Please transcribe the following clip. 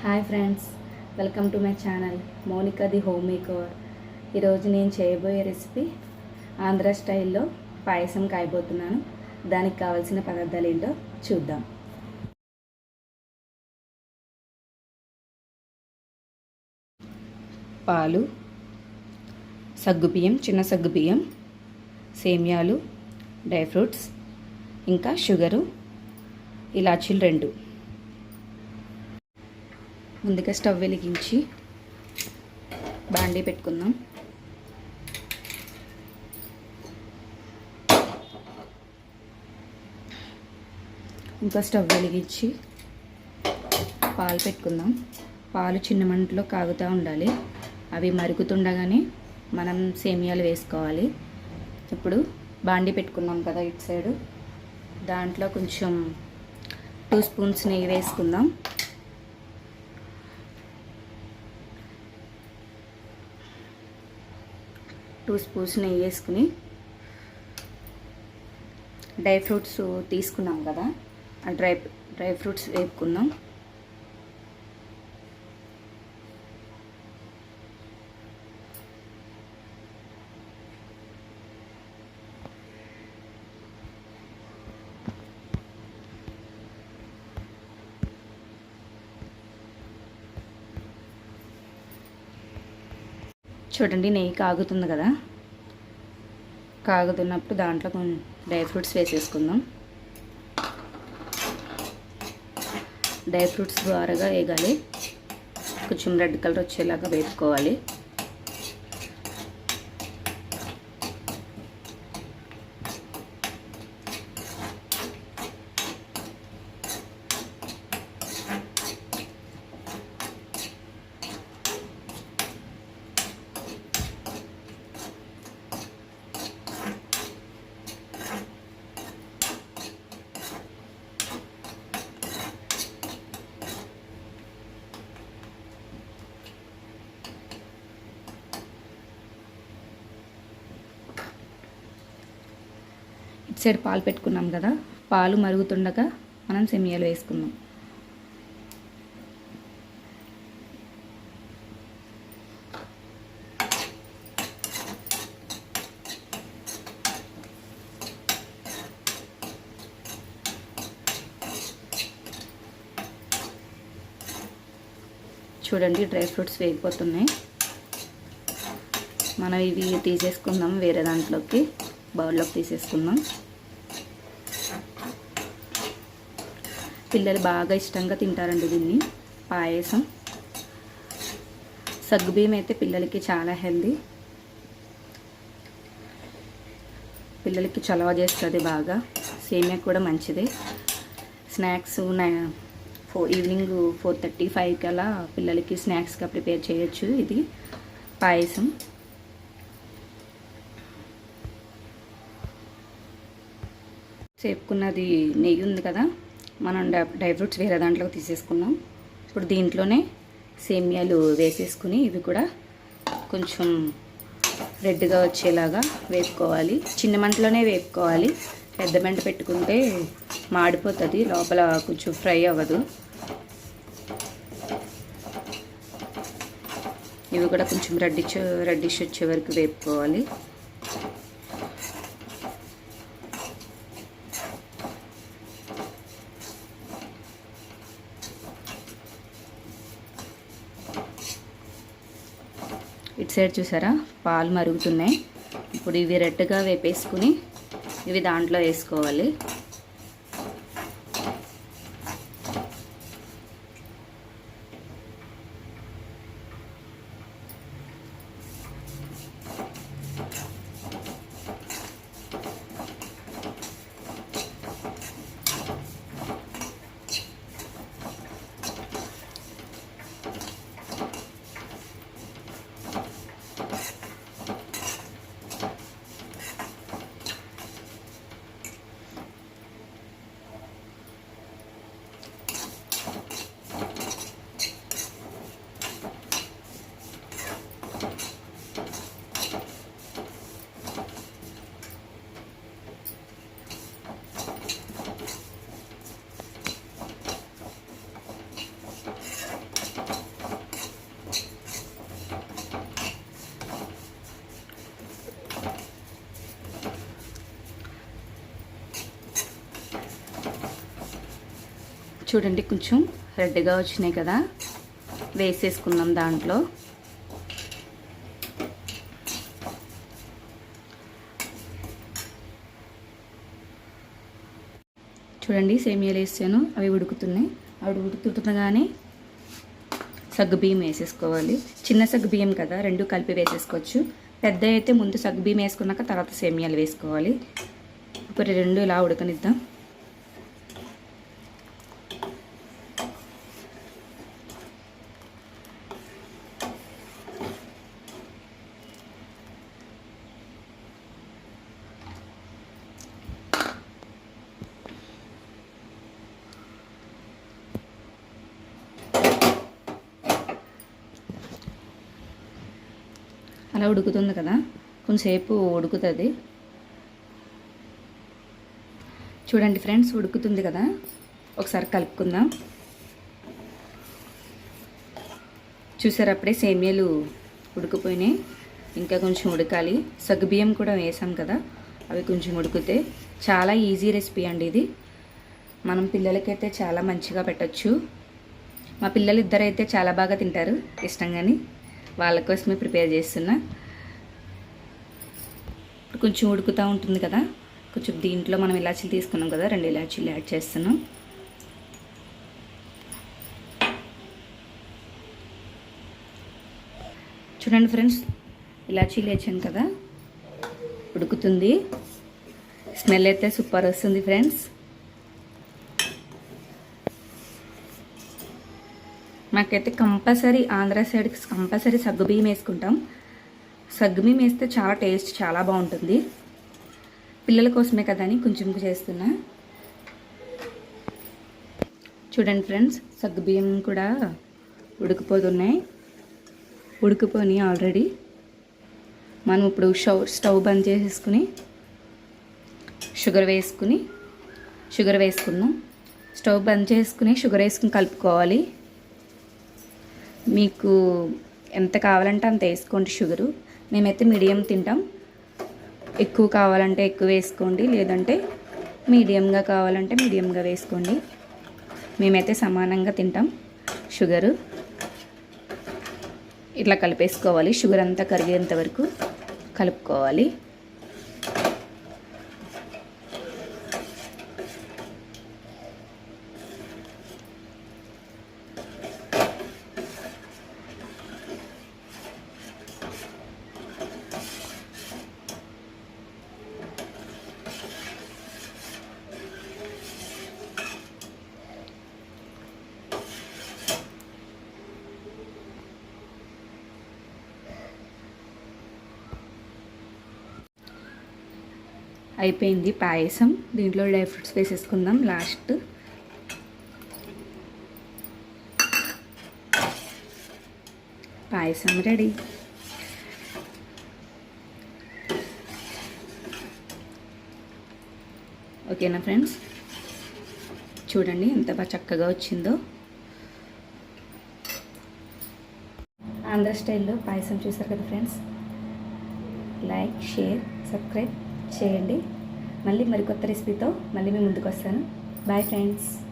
Hi friends welcome to my channel Monika the homemaker. ఈరోజు నేను చేయబోయే రెసిపీ ఆంధ్ర స్టైల్లో పాయసం కాయబోతున్నాను. దానికి కావాల్సిన పదార్థాలు ఏంటో చూద్దాం. పాలు సగ్గుబియ్యం చిన్న సగ్గుబియ్యం సేమ్యాలు డ్రై ఫ్రూట్స్ ఇంకా షుగరు ఇలాచీలు రెండు. ముందుగా స్టవ్ వెలిగించి బాండీ పెట్టుకుందాం. ఇంకా స్టవ్ వెలిగించి పాలు పెట్టుకుందాం. పాలు చిన్న మంటలో కాగుతూ ఉండాలి. అవి మరుగుతుండగానే మనం సేమియాలు వేసుకోవాలి. ఇప్పుడు బాండీ పెట్టుకున్నాం కదా ఇటు సైడు. దాంట్లో కొంచెం టూ స్పూన్స్ నెయ్యి వేసుకుందాం. టూ స్పూన్స్ నెయ్యి వేసుకుని డ్రై ఫ్రూట్స్ తీసుకున్నాం కదా. ఆ డ్రై డ్రై ఫ్రూట్స్ వేపుకుందాం. చూడండి నెయ్యి కాగుతుంది కదా. కాగుతున్నప్పుడు దాంట్లో కొన్ని డ్రై ఫ్రూట్స్ వేసేసుకుందాం. డ్రై ఫ్రూట్స్ ద్వారాగా వేగాలి. కొంచెం రెడ్ కలర్ వచ్చేలాగా వేసుకోవాలి సైడ్ పాలు పెట్టుకున్నాం కదా పాలు మరుగుతుండగా మనం సెమియాలు వేసుకుందాం. చూడండి డ్రై ఫ్రూట్స్ వేగిపోతున్నాయి. మనం ఇవి తీసేసుకుందాం వేరే దాంట్లోకి బౌల్లోకి తీసేసుకుందాం. పిల్లలు బాగా ఇష్టంగా తింటారండి దీన్ని. పాయసం. సగ్గుబియ్యం అయితే పిల్లలకి చాలా హెల్దీ. పిల్లలకి చలవ చేస్తుంది బాగా. సేమియా కూడా మంచిదే. Snacks for evening four thirty ఫైవ్కి అలా పిల్లలకి స్నాక్స్గా ప్రిపేర్ చేయొచ్చు ఇది. పాయసం. చేపుకున్నది నెయ్యి ఉంది కదా. మనం డ్రై ఫ్రూట్స్ వేరే దాంట్లోకి తీసేసుకున్నాం. ఇప్పుడు దీంట్లోనే సేమియాలు వేసేసుకుని ఇవి కూడా కొంచెం రెడ్గా వచ్చేలాగా వేపుకోవాలి. చిన్న మంటలోనే వేపుకోవాలి. పెద్ద మంట పెట్టుకుంటే మాడిపోతుంది లోపల కొంచెం ఫ్రై అవ్వదు. ఇవి కూడా కొంచెం రెడ్డిష్ రెడ్డిష్ వచ్చే వరకు వేపుకోవాలి. ఇటు సైడ్ చూసారా? పాలు మరుగుతున్నాయి. ఇప్పుడు ఇవి రెడ్గా వేపేసుకుని ఇవి దాంట్లో వేసుకోవాలి. చూడండి కొంచెం రెడ్గా వచ్చినాయి కదా. వేసేసుకుందాం దాంట్లో. చూడండి సేమియాలు వేసాను. అవి ఉడుకుతున్నాయి. అవి ఉడుకుతుండగానే సగ్గుబియ్యం వేసేసుకోవాలి. చిన్న సగ్గుబియ్యం కదా రెండు కలిపి వేసేసుకోవచ్చు. పెద్ద అయితే ముందు సగ్గుబియ్యం వేసుకున్నాక తర్వాత సేమియాలు వేసుకోవాలి. ఇప్పుడు రెండు ఇలా ఉడకనిద్దాం. అలా ఉడుకుతుంది కదా. కొంచెంసేపు ఉడుకుతుంది. చూడండి ఫ్రెండ్స్ ఉడుకుతుంది కదా. ఒకసారి కలుపుకుందాం. చూసారు అప్పుడే సేమియాలు ఉడికిపోయినాయి. ఇంకా కొంచెం ఉడకాలి. సగ్గుబియ్యం కూడా వేసాం కదా. అవి కొంచెం ఉడికితే చాలా ఈజీ రెసిపీ అండి ఇది. మనం పిల్లలకైతే చాలా మంచిగా పెట్టచ్చు. మా పిల్లలు ఇద్దరైతే చాలా బాగా తింటారు ఇష్టంగాని. వాళ్ళ కోసమే ప్రిపేర్ చేస్తున్నా. ఇప్పుడు కొంచెం ఉడుకుతూ ఉంటుంది కదా. కొంచెం దీంట్లో మనం ఇలాచీలు తీసుకున్నాం కదా రెండు ఇలాచీలు యాడ్ చేస్తున్నాం. చూడండి ఫ్రెండ్స్ ఇలాచీలు వేసాను కదా. ఉడుకుతుంది. స్మెల్ అయితే సూపర్ వస్తుంది ఫ్రెండ్స్. మాకైతే కంపల్సరీ ఆంధ్ర సైడ్కి కంపల్సరీ సగ్గుబియ్యం వేసుకుంటాం. సగ్గుబియ్యం వేస్తే చాలా టేస్ట్ చాలా బాగుంటుంది. పిల్లల కోసమే కదా అని కొంచెం చేస్తున్నా. చూడండి ఫ్రెండ్స్ సగ్గుబియ్యం కూడా ఉడికిపోతున్నాయి. ఉడికిపోయి ఆల్రెడీ. మనం ఇప్పుడు స్టవ్ స్టవ్ బంద్ చేసేసుకుని షుగర్ వేసుకుని షుగర్ వేసుకున్నాం. స్టవ్ బంద్ చేసుకుని షుగర్ వేసుకుని కలుపుకోవాలి. మీకు ఎంత కావాలంటే అంత వేసుకోండి షుగరు. మేమైతే మీడియం తింటాం. ఎక్కువ కావాలంటే ఎక్కువ వేసుకోండి. లేదంటే మీడియంగా కావాలంటే మీడియంగా వేసుకోండి. మేమైతే సమానంగా తింటాం షుగరు. ఇట్లా కలిపేసుకోవాలి. షుగర్ అంతా కరిగేంత వరకు కలుపుకోవాలి. అయిపోయింది పాయసం. దీంట్లో డ్రై ఫ్రూట్స్ వేసేసుకుందాం లాస్ట్. పాయసం రెడీ. ఓకేనా ఫ్రెండ్స్? చూడండి ఎంత బాగా చక్కగా వచ్చిందో. ఆంధ్ర స్టైల్లో పాయసం చూసారు కదా ఫ్రెండ్స్? Like share subscribe. చేయండి. మళ్ళీ మరికొత్త రెసిపీతో మళ్ళీ మీ ముందుకు వస్తాను. Bye friends